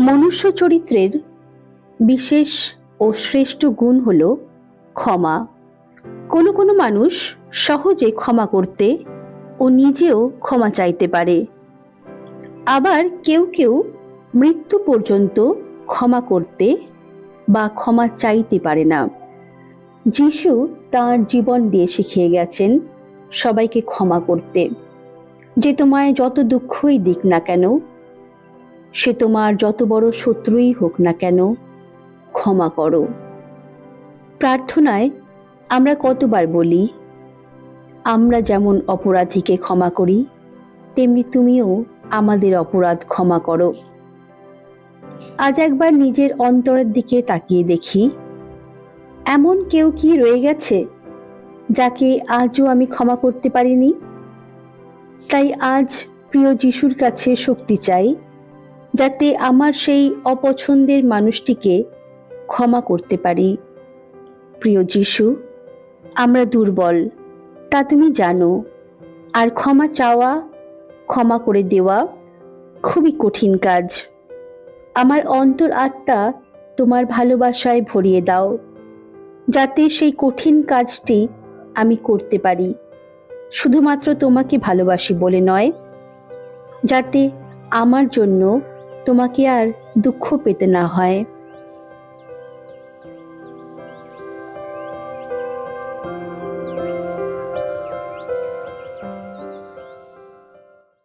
মনুষ্য চরিত্রের বিশেষ ও শ্রেষ্ঠ গুণ হল ক্ষমা। কোনো কোনো মানুষ সহজে ক্ষমা করতে ও নিজেও ক্ষমা চাইতে পারে। আবার কেউ কেউ মৃত্যু পর্যন্ত ক্ষমা করতে বা ক্ষমা চাইতে পারে না। যিশু তার জীবন দিয়ে শিখিয়ে গেছেন সবাইকে ক্ষমা করতে। যে তোমায় যত দুঃখই দিক না কেন সে তোমার যত বড় শত্রুই হোক না কেন, ক্ষমা করো। প্রার্থনায় আমরা কতবার বলি, আমরা যেমন অপরাধীকে ক্ষমা করি, তেমনি তুমিও আমাদের অপরাধ ক্ষমা করো। আজ একবার নিজের অন্তরের দিকে তাকিয়ে দেখি, এমন কেউ কি রয়ে গেছে, যাকে আজও আমি ক্ষমা করতে পারিনি? তাই আজ প্রিয় যিশুর কাছে শক্তি চাই যাতে আমার সেই অপছন্দের মানুষটিকে ক্ষমা করতে পারি। প্রিয় যিশু, আমরা দুর্বল, তা তুমি জানো। আর ক্ষমা চাওয়া, ক্ষমা করে দেওয়া খুবই কঠিন কাজ। আমার অন্তর আত্মা তোমার ভালোবাসায় ভরিয়ে দাও, যাতে সেই কঠিন কাজটি আমি করতে পারি। শুধুমাত্র তোমাকে ভালোবাসি বলে নয়, যাতে আমার জন্য তোমাকে আর দুঃখ পেতে না হয়।